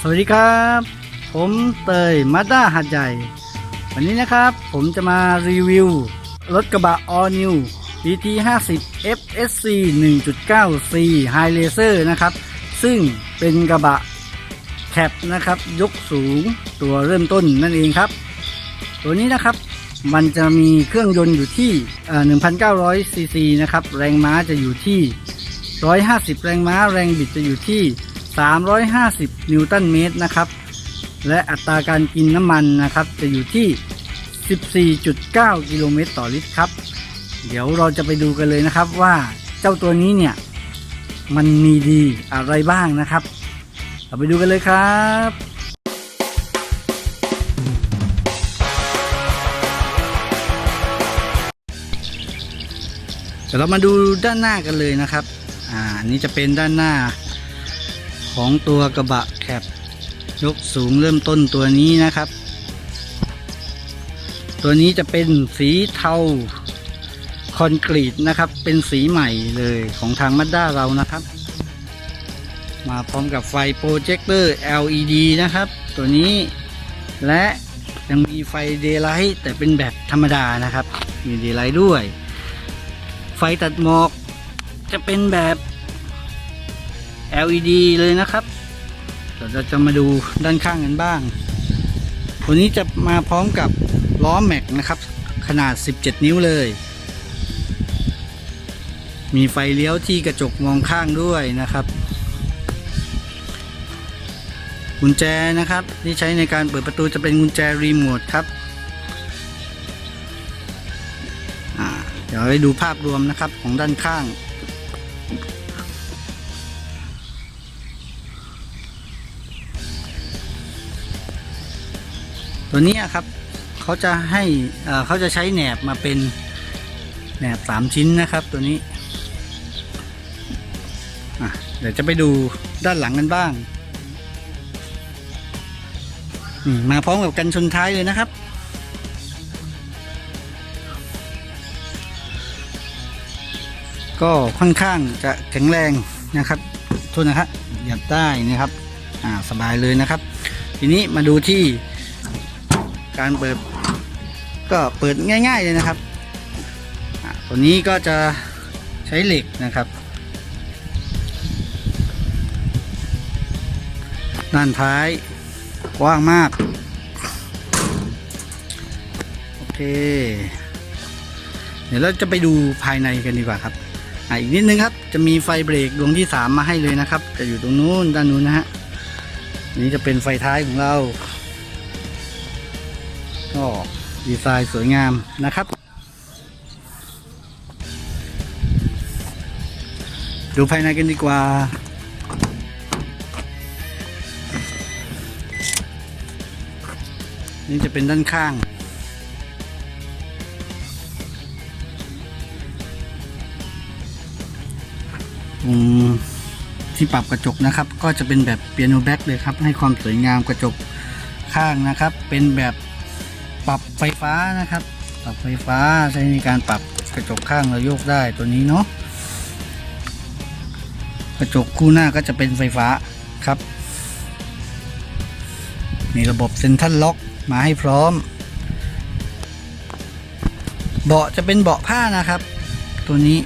สวัสดีครับ ผมเตยมาด้าหัดใหญ่ วันนี้นะครับผมจะมารีวิว รถกระบะ All New DT 50 FSC 1.9 C High Laser นะครับ ซึ่งเป็นกระบะแคปนะครับ ยกสูงตัวเริ่มต้นนั่นเองครับ ตัวนี้นะครับมันจะมีเครื่องยนต์อยู่ที่เอ่อ1,900ซีซีนะครับ แรงม้าจะอยู่ที่ 150 แรงม้า แรงบิดจะอยู่ที่ 350 นิวตันเมตรนะครับ และอัตราการกินน้ำมันนะครับ จะอยู่ที่ 14.9 กิโลเมตรต่อลิตรครับ เดี๋ยวเราจะไปดูกันเลยนะครับว่าเจ้าตัวนี้เนี่ย มันมีดีอะไรบ้างนะครับ เราไปดูกันเลยครับเดี๋ยวเรามาดูด้านหน้ากันเลยนะครับ อ่านนี้จะเป็นด้านหน้า ของตัวกระบะแคปยกสูงเริ่มต้นตัวนี้นะครับ ตัวนี้จะเป็นสีเทาคอนกรีตนะครับ เป็นสีใหม่เลยของทางมัดด้าเรานะครับ มาพร้อมกับไฟโปรเจคเตอร์ LED นะครับ ตัวนี้และยังมีไฟเดย์ไลท์แต่เป็นแบบธรรมดานะครับ มีเดย์ไลท์ด้วย ไฟตัดหมอกจะเป็นแบบ LED เลยนะครับเดี๋ยวเราจะมาดูด้านข้างกันบ้างตัวนี้จะมาพร้อมกับล้อแม็กนะครับ ขนาด 17 นิ้วเลย มีไฟเลี้ยวที่กระจกมองข้างด้วยนะครับกุญแจนะครับ ที่ใช้ในการเปิดประตูจะเป็นกุญแจรีโมทครับเดี๋ยวให้ดูภาพรวมนะครับของด้านข้าง ตัวนี้ครับเขาจะให้เขาจะใช้แหนบมาเป็นแหนบสามชิ้นนะครับตัวนี้เดี๋ยวจะไปดูด้านหลังกันบ้างมมาพร้อมกับกันชนท้ายเลยนะครับ ก็ค่อนข้างจะแข็งแรงนะครับโทษนะครับหยับได้นะครับ อ่าสบายเลยนะครับ ทีนี้มาดูที่ การเปิดก็เปิดง่าย ๆเลยนะครับตัวนี้ก็จะใช้เหล็กนะครับ ด้านท้ายกว้างมาก โอเค เดี๋ยวเราจะไปดูภายในกันดีกว่าครับอะอีกนิดนึงครับ จะมีไฟเบรกดวงที่ 3 มาให้เลยนะครับ จะอยู่ตรงนู้นด้านนู้นนะฮะนนี้จะเป็นไฟท้ายของเรา ก็ดีไซน์สวยงามนะครับ ดูภายในกันดีกว่า นี่จะเป็นด้านข้างอืมที่ปรับกระจกนะครับก็จะเป็นแบบเปียโนแบ็กเลยครับให้ความสวยงามกระจกข้างนะครับ เป็นแบบ ปรับไฟฟ้านะครับ ปรับไฟฟ้าใช้ในการปรับกระจกข้างเราโยกได้ตัวนี้เนาะกระจกคู่หน้าก็จะเป็นไฟฟ้าครับ มีระบบเซ็นทรัลล็อกมาให้พร้อม เบาะจะเป็นเบาะผ้านะครับ ตัวนี้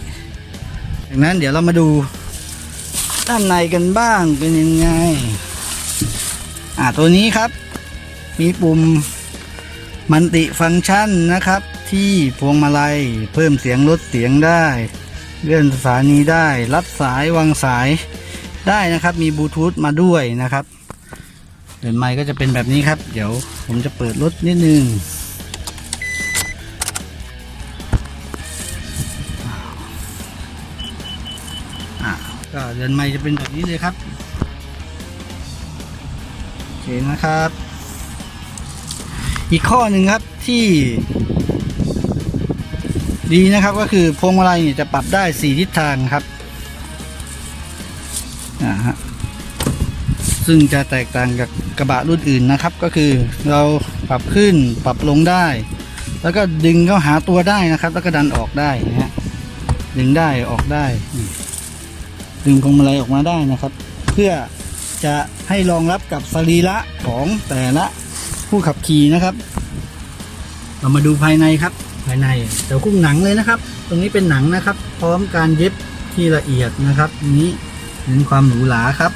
ดังนั้นเดี๋ยวเรามาดูด้านในกันบ้างเป็นยังไง อ่าตัวนี้ครับ มีปุ่ม มันติฟังก์ชันนะครับ ที่พวงมาลัยเพิ่มเสียงลดเสียงได้ เลื่อนสถานีได้ รับสายวางสายได้นะครับมีบลูทูธมาด้วยนะครับเดินไมค์ก็จะเป็นแบบนี้ครับ เดี๋ยวผมจะเปิดรถนิดนึงก็เดินไมค์จะเป็นแบบนี้เลยครับโอเคนะครับ อีกข้อหนึ่งครับที่ ดีนะครับก็คือพวงมาลัยเนี่ยจะปรับได้สี่ทิศทางครับอ่าฮะซึ่งจะแตกต่างกับกระบะรุ่นอื่นนะครับ ก็คือเราปรับขึ้นปรับลงได้ แล้วก็ดึงเข้าหาตัวได้นะครับ แล้วก็ดันออกได้นะฮะดึงได้ออกได้ ดึงพวงมาลัยออกมาได้นะครับ เพื่อจะให้รองรับกับสรีระของแต่ละ ผู้ขับขี่นะครับ เรามาดูภายในครับ ภายในเดี๋ยวคุ้มหนังเลยนะครับ ตรงนี้เป็นหนังนะครับ พร้อมการเย็บที่ละเอียดนะครับนี้เน้นความหรูหราครับ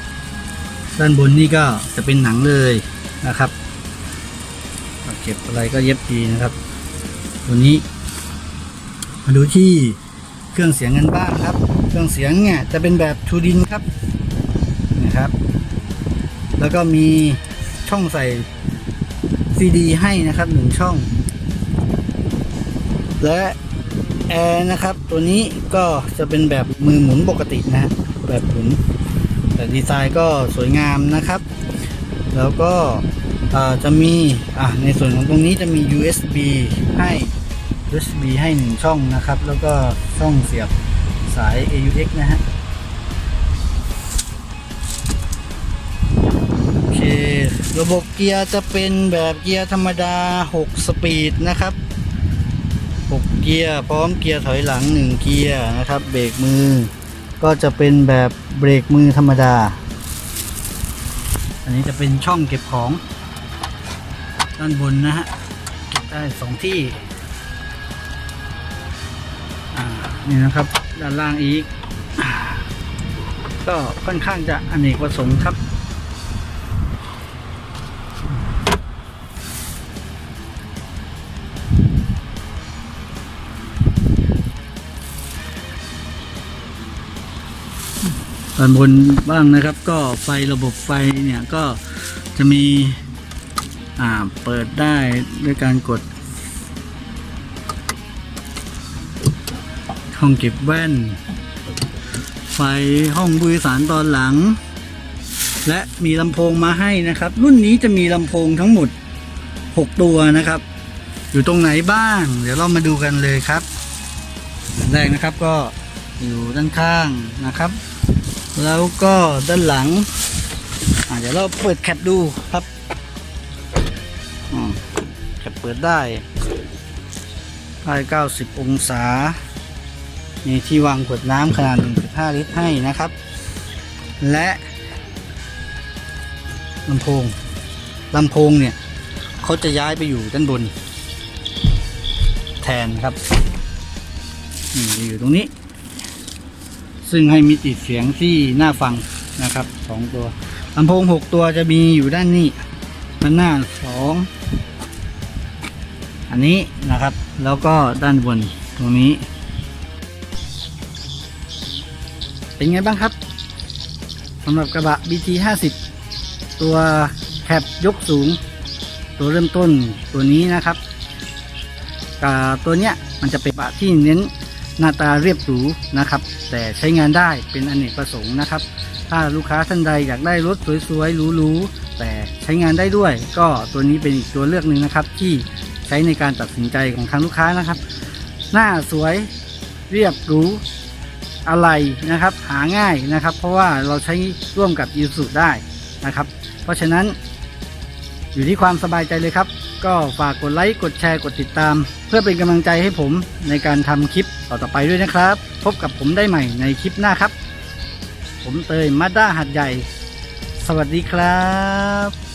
ด้านบนนี่ก็จะเป็นหนังเลยนะครับเก็บอะไรก็เย็บดีนะครับ ตัวนี้ มาดูที่เครื่องเสียงกันบ้างครับ เครื่องเสียงเนี่ยจะเป็นแบบทูดินครับนะครับ แล้วก็มีช่องใส่ ซีดีให้นะครับหนึ่งช่อง และแอร์นะครับ ตัวนี้ก็จะเป็นแบบมือหมุนปกตินะแบบหมุนแต่ดีไซน์ก็สวยงามนะครับ แล้วก็จะมีะในส่วนของตรงนี้จะมี USB ให้ USB ให้หนึ่งช่องนะครับ แล้วก็ช่องเสียบสาย AUX นะฮะ ระบบเกียร์จะเป็นแบบเกียร์ธรรมดา 6 สปีดนะครับ 6 เกียร์พร้อมเกียร์ถอยหลัง 1 เกียร์นะครับเบรกมือ ก็จะเป็นแบบเบรกมือธรรมดา อันนี้จะเป็นช่องเก็บของด้านบนนะฮะเก็บได้สองที่นี่นะครับด้านล่างอีก ก็ค่อนข้างจะอเนกประสงค์ครับ ด้านบนบ้างนะครับ ก็ไฟระบบไฟเนี่ยก็จะมีอ่าเปิดได้ด้วยการกดห้องเก็บแว่น ไฟห้องผู้โดยสารตอนหลัง และมีลำโพงมาให้นะครับ รุ่นนี้จะมีลำโพงทั้งหมด 6 ตัวนะครับ อยู่ตรงไหนบ้าง เดี๋ยวเรามาดูกันเลยครับแรกนะครับก็อยู่ด้านข้างนะครับ แล้วก็ด้านหลังอาเดี๋ยวเราเปิดแคปดูครับแคปเปิดได้ได้ 90 องศามีที่วางขวดน้ำขนาด 1.5 ลิตรให้นะครับ และลำโพงลำโพงเนี่ยเขาจะย้ายไปอยู่ด้านบน แทนครับอยู่ตรงนี้ ซึ่งให้มิติเสียงที่น่าฟังนะครับสองตัวลำโพงหกตัวจะมีอยู่ด้านนี้ด้านหน้าสองอันนี้นะครับแล้วก็ด้านบนตรงนี้ เป็นไงบ้างครับสำหรับกระบะ BT 50ตัวแคบยกสูง ตัวเริ่มต้นตัวนี้นะครับอ่าตัวเนี้ยมันจะเป็นกระบะที่เน้น หน้าตาเรียบหรูนะครับ แต่ใช้งานได้เป็นอเนกประสงค์นะครับ ถ้าลูกค้าท่านใดอยากได้รถสวยๆหรูๆแต่ใช้งานได้ด้วย ก็ตัวนี้เป็นอีกตัวเลือกหนึ่งนะครับ ที่ใช้ในการตัดสินใจของทางลูกค้านะครับ หน้าสวยเรียบหรูอะไรนะครับ หาง่ายนะครับ เพราะว่าเราใช้ร่วมกับยูสุได้นะครับ เพราะฉะนั้น อยู่ที่ความสบายใจเลยครับ ก็ฝากกดไลค์กดแชร์กดติดตาม เพื่อเป็นกำลังใจให้ผมในการทำคลิป ต่อไปด้วยนะครับ พบกับผมได้ใหม่ในคลิปหน้าครับ ผมเตยมาด้าหัดใหญ่ สวัสดีครับ